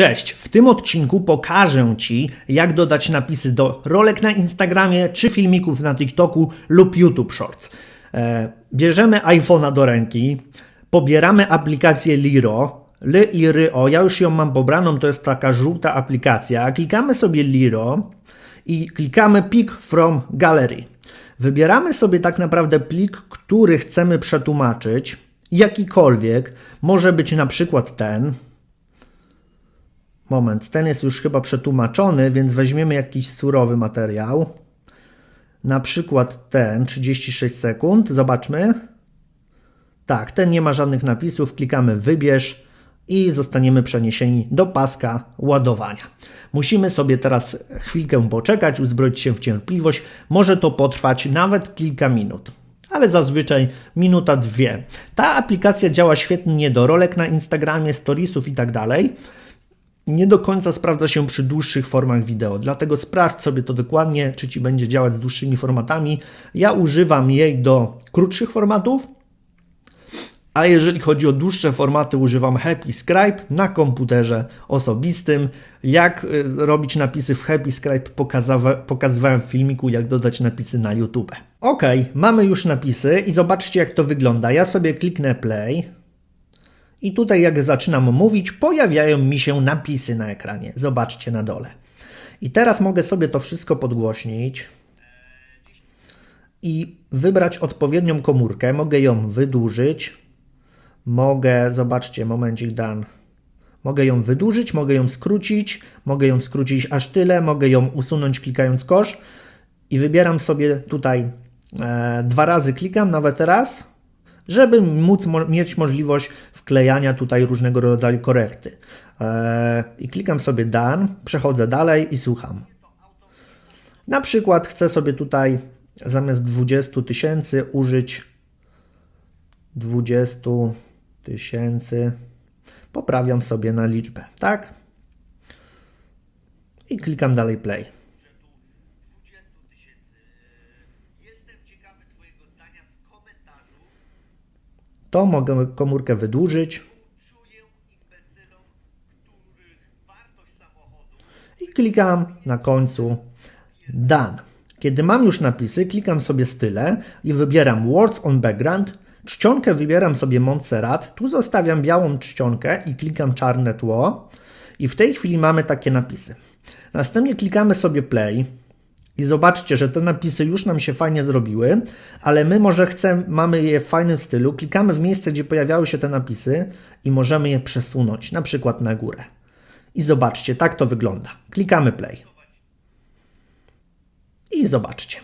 Cześć! W tym odcinku pokażę Ci, jak dodać napisy do rolek na Instagramie czy filmików na TikToku lub YouTube Shorts. E, bierzemy iPhone'a do ręki, pobieramy aplikację Liro, Ly i Ry-O, ja już ją mam pobraną, to jest taka żółta aplikacja. Klikamy sobie Liro i klikamy Pick from Gallery. Wybieramy sobie tak naprawdę plik, który chcemy przetłumaczyć, jakikolwiek, może być na przykład ten, Moment, ten jest już chyba przetłumaczony, więc weźmiemy jakiś surowy materiał. Na przykład ten, 36 sekund. Zobaczmy. Tak, ten nie ma żadnych napisów. Klikamy wybierz i zostaniemy przeniesieni do paska ładowania. Musimy sobie teraz chwilkę poczekać, uzbroić się w cierpliwość. Może to potrwać nawet kilka minut ale zazwyczaj minuta, dwie. Ta aplikacja działa świetnie do rolek na Instagramie, storiesów i tak dalej nie do końca sprawdza się przy dłuższych formach wideo. Dlatego sprawdź sobie to dokładnie, czy ci będzie działać z dłuższymi formatami. Ja używam jej do krótszych formatów, a jeżeli chodzi o dłuższe formaty, używam Happy Scribe na komputerze osobistym. Jak y, robić napisy w Happy Scribe pokazywałem w filmiku, jak dodać napisy na YouTube. Ok, mamy już napisy i zobaczcie jak to wygląda. Ja sobie kliknę play. I tutaj, jak zaczynam mówić, pojawiają mi się napisy na ekranie. Zobaczcie na dole. I teraz mogę sobie to wszystko podgłośnić i wybrać odpowiednią komórkę. Mogę ją wydłużyć. Mogę, zobaczcie, momencik dan. Mogę ją wydłużyć, mogę ją skrócić, mogę ją skrócić aż tyle, mogę ją usunąć klikając kosz i wybieram sobie tutaj e, dwa razy klikam, nawet raz, żeby móc mo mieć możliwość wklejania tutaj różnego rodzaju korekty. Eee, I klikam sobie Done, przechodzę dalej i słucham. Na przykład chcę sobie tutaj zamiast 20 tysięcy użyć 20 tysięcy. Poprawiam sobie na liczbę, tak? I klikam dalej play. To mogę komórkę wydłużyć. I klikam na końcu Done. Kiedy mam już napisy, klikam sobie style i wybieram Words on Background. Czcionkę wybieram sobie Montserrat. Tu zostawiam białą czcionkę i klikam czarne tło. I w tej chwili mamy takie napisy. Następnie klikamy sobie play. I zobaczcie, że te napisy już nam się fajnie zrobiły, ale my może chcemy, mamy je w fajnym stylu, klikamy w miejsce, gdzie pojawiały się te napisy i możemy je przesunąć, na przykład na górę. I zobaczcie, tak to wygląda. Klikamy play. I zobaczcie.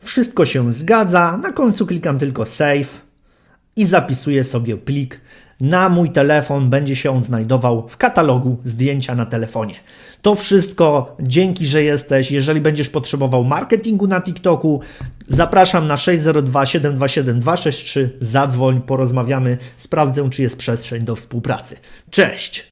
Wszystko się zgadza. Na końcu klikam tylko save i zapisuję sobie plik. Na mój telefon będzie się on znajdował w katalogu zdjęcia na telefonie. To wszystko. Dzięki, że jesteś. Jeżeli będziesz potrzebował marketingu na TikToku, zapraszam na 602 727 263. Zadzwoń, porozmawiamy, sprawdzę, czy jest przestrzeń do współpracy. Cześć!